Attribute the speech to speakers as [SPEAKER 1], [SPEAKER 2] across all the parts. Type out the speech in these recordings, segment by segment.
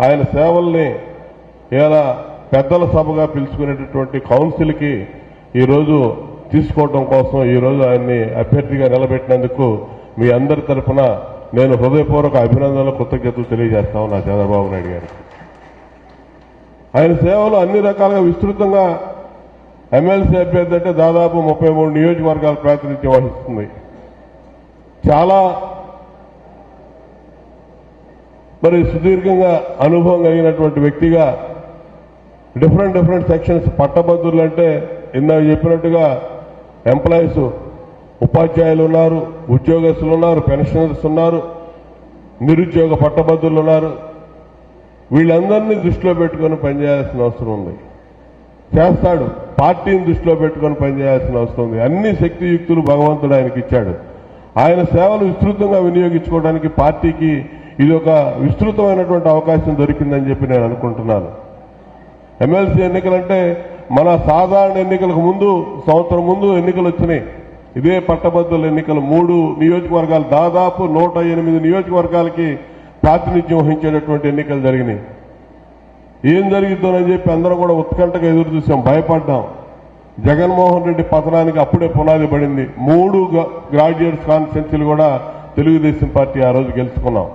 [SPEAKER 1] ఆయన సేవల్ని ఇలా పెద్దల సభగా పిలుచుకునేటటువంటి కౌన్సిల్కి ఈరోజు తీసుకోవడం కోసం ఈరోజు ఆయన్ని అభ్యర్థిగా నిలబెట్టినందుకు మీ అందరి తరఫున నేను హృదయపూర్వక అభినందనలు కృతజ్ఞతలు తెలియజేస్తా ఉన్నా చంద్రబాబు నాయుడు గారికి. ఆయన సేవలు అన్ని రకాలుగా విస్తృతంగా ఎమ్మెల్సీ అభ్యర్థి అంటే దాదాపు ముప్పై మూడు నియోజకవర్గాల ప్రాతినిధ్యం వహిస్తుంది. చాలా మరి సుదీర్ఘంగా అనుభవం కలిగినటువంటి వ్యక్తిగా డిఫరెంట్ డిఫరెంట్ సెక్షన్స్ పట్టభద్రులు అంటే ఇందాక చెప్పినట్టుగా ఎంప్లాయీస్ ఉపాధ్యాయులు ఉన్నారు ఉద్యోగస్తులు ఉన్నారు పెన్షనర్స్ ఉన్నారు నిరుద్యోగ పట్టభద్రులు ఉన్నారు. వీళ్ళందరినీ దృష్టిలో పెట్టుకొని పనిచేయాల్సిన అవసరం ఉంది. చేస్తాడు. పార్టీని దృష్టిలో పెట్టుకొని పనిచేయాల్సిన అవసరం ఉంది. అన్ని శక్తియుక్తులు భగవంతుడు ఆయనకి ఇచ్చాడు ఆయన సేవలు విస్తృతంగా వినియోగించుకోవడానికి పార్టీకి ఇది ఒక విస్తృతమైనటువంటి అవకాశం దొరికిందని చెప్పి నేను అనుకుంటున్నాను. ఎమ్మెల్సీ ఎన్నికలంటే మన సాధారణ ఎన్నికలకు ముందు సంవత్సరం ముందు ఎన్నికలు వచ్చినాయి. ఇదే పట్టభద్రుల ఎన్నికలు మూడు నియోజకవర్గాలు దాదాపు నూట ఎనిమిది నియోజకవర్గాలకి ప్రాతినిధ్యం వహించేటటువంటి ఎన్నికలు జరిగినాయి. ఏం జరుగుతుందని చెప్పి అందరం కూడా ఉత్కంఠగా ఎదురు చూసాం భయపడ్డాం. జగన్మోహన్ రెడ్డి పతనానికి అప్పుడే పునాది పడింది. మూడు గ్రాడ్యుయేట్స్ కాన్స్టిట్యున్సీలు కూడా తెలుగుదేశం పార్టీ ఆ రోజు గెలుచుకున్నాం.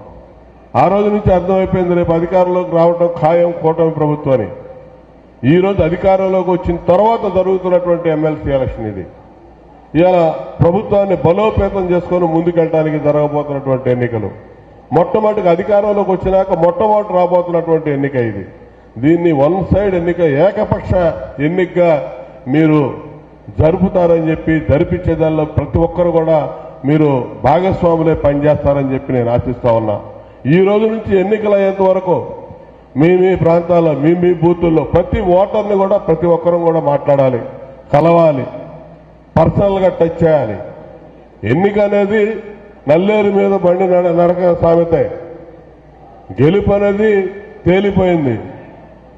[SPEAKER 1] ఆ రోజు నుంచి అర్థమైపోయింది రేపు అధికారంలోకి రావడం ఖాయం కూటమి ప్రభుత్వాన్ని. ఈరోజు ఈ రోజు అధికారంలోకి వచ్చిన తర్వాత జరుగుతున్నటువంటి ఎమ్మెల్సీ ఎలక్షన్ ఇది. ఇవాళ ప్రభుత్వాన్ని బలోపేతం చేసుకొని ముందుకెళ్ళడానికి జరగబోతున్నటువంటి ఎన్నికలు. మొట్టమొదటికి అధికారంలోకి వచ్చినాక మొట్టమొదటి రాబోతున్నటువంటి ఎన్నిక ఇది. దీన్ని వన్ సైడ్ ఎన్నిక ఏకపక్ష ఎన్నికగా మీరు జరుపుతారని చెప్పి జరిపించే దానిలో ప్రతి ఒక్కరు కూడా మీరు భాగస్వాములే పనిచేస్తారని చెప్పి నేను ఆశిస్తా ఉన్నా. ఈ రోజు నుంచి ఎన్నికలు అయ్యేంత వరకు మీ మీ ప్రాంతాల్లో మీ మీ బూతుల్లో ప్రతి ఓటర్ని కూడా ప్రతి ఒక్కరూ కూడా మాట్లాడాలి కలవాలి పర్సనల్గా టచ్ చేయాలి. ఎన్నిక అనేది నల్లేరు మీద బండి నడ- నడక సామెతే. గెలుపు అనేది తేలిపోయింది.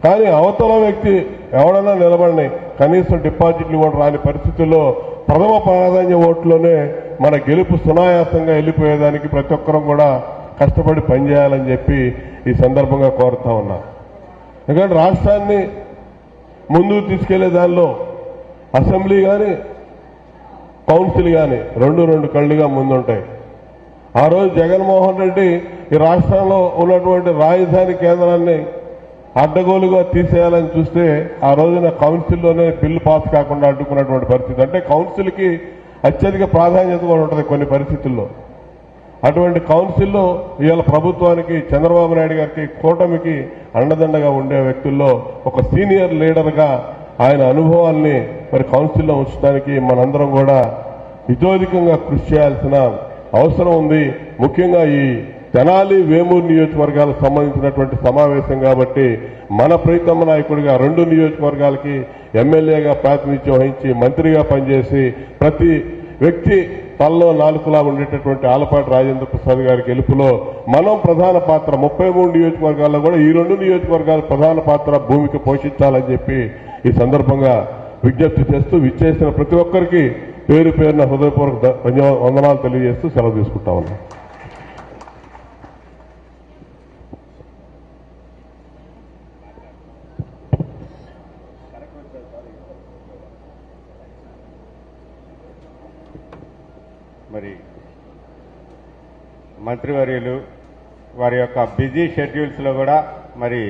[SPEAKER 1] కానీ అవతల వ్యక్తి ఎవడన్నా నిలబడినాయి కనీసం డిపాజిట్లు కూడా రాని పరిస్థితుల్లో ప్రథమ ప్రాధాన్య ఓట్లోనే మన గెలుపు సునాయాసంగా వెళ్ళిపోయేదానికి ప్రతి ఒక్కరం కూడా కష్టపడి పనిచేయాలని చెప్పి ఈ సందర్భంగా కోరుతా ఉన్నా. ఎందుకంటే రాష్ట్రాన్ని ముందుకు తీసుకెళ్ళే దానిలో అసెంబ్లీ కానీ కౌన్సిల్ కానీ రెండు రెండు కళ్ళుగా ముందుంటాయి. ఆ రోజు జగన్మోహన్ రెడ్డి ఈ రాష్ట్రంలో ఉన్నటువంటి రాజధాని కేంద్రాన్ని అడ్డగోలుగా తీసేయాలని చూస్తే ఆ రోజున కౌన్సిల్లోనే బిల్లు పాస్ కాకుండా అడ్డుకున్నటువంటి పరిస్థితి. అంటే కౌన్సిల్కి అత్యధిక ప్రాధాన్యత కూడా ఉంటుంది కొన్ని పరిస్థితుల్లో. అటువంటి కౌన్సిల్లో ఇవాళ ప్రభుత్వానికి చంద్రబాబు నాయుడు గారికి కూటమికి అండదండగా ఉండే వ్యక్తుల్లో ఒక సీనియర్ లీడర్గా ఆయన అనుభవాల్ని మరి కౌన్సిల్లో ఉంచడానికి మనందరం కూడా ఇతోధికంగా కృషి చేయాల్సిన అవసరం ఉంది. ముఖ్యంగా ఈ తెనాలి వేమూరు నియోజకవర్గాలకు సంబంధించినటువంటి సమావేశం కాబట్టి మన ప్రీతమ్మ నాయకుడిగా రెండు నియోజకవర్గాలకి ఎమ్మెల్యేగా ప్రాతినిధ్యం వహించి మంత్రిగా పనిచేసి ప్రతి వ్యక్తి తల్లో నాలుగులా ఉండేటటువంటి ఆలపాటి రాజేంద్ర ప్రసాద్ గారి గెలుపులో మనం ప్రధాన పాత్ర ముప్పై మూడు నియోజకవర్గాల్లో కూడా ఈ రెండు నియోజకవర్గాలు ప్రధాన పాత్ర భూమికి పోషించాలని చెప్పి ఈ సందర్భంగా విజ్ఞప్తి చేస్తూ విచ్చేసిన ప్రతి ఒక్కరికి పేరు పేరున హృదయపూర్వక ధన్యవాద- వందనాలు తెలియజేస్తూ సెలవు తీసుకుంటా ఉన్నాం.
[SPEAKER 2] మరి మంత్రివర్యులు వారి యొక్క బిజీ షెడ్యూల్స్లో కూడా మరి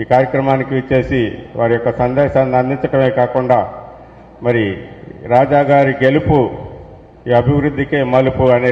[SPEAKER 2] ఈ కార్యక్రమానికి విచ్చేసి వారి యొక్క సందేశాన్ని అందించడమే కాకుండా మరి రాజా గారి గెలుపు ఈ అభివృద్ధికే మలుపు అనే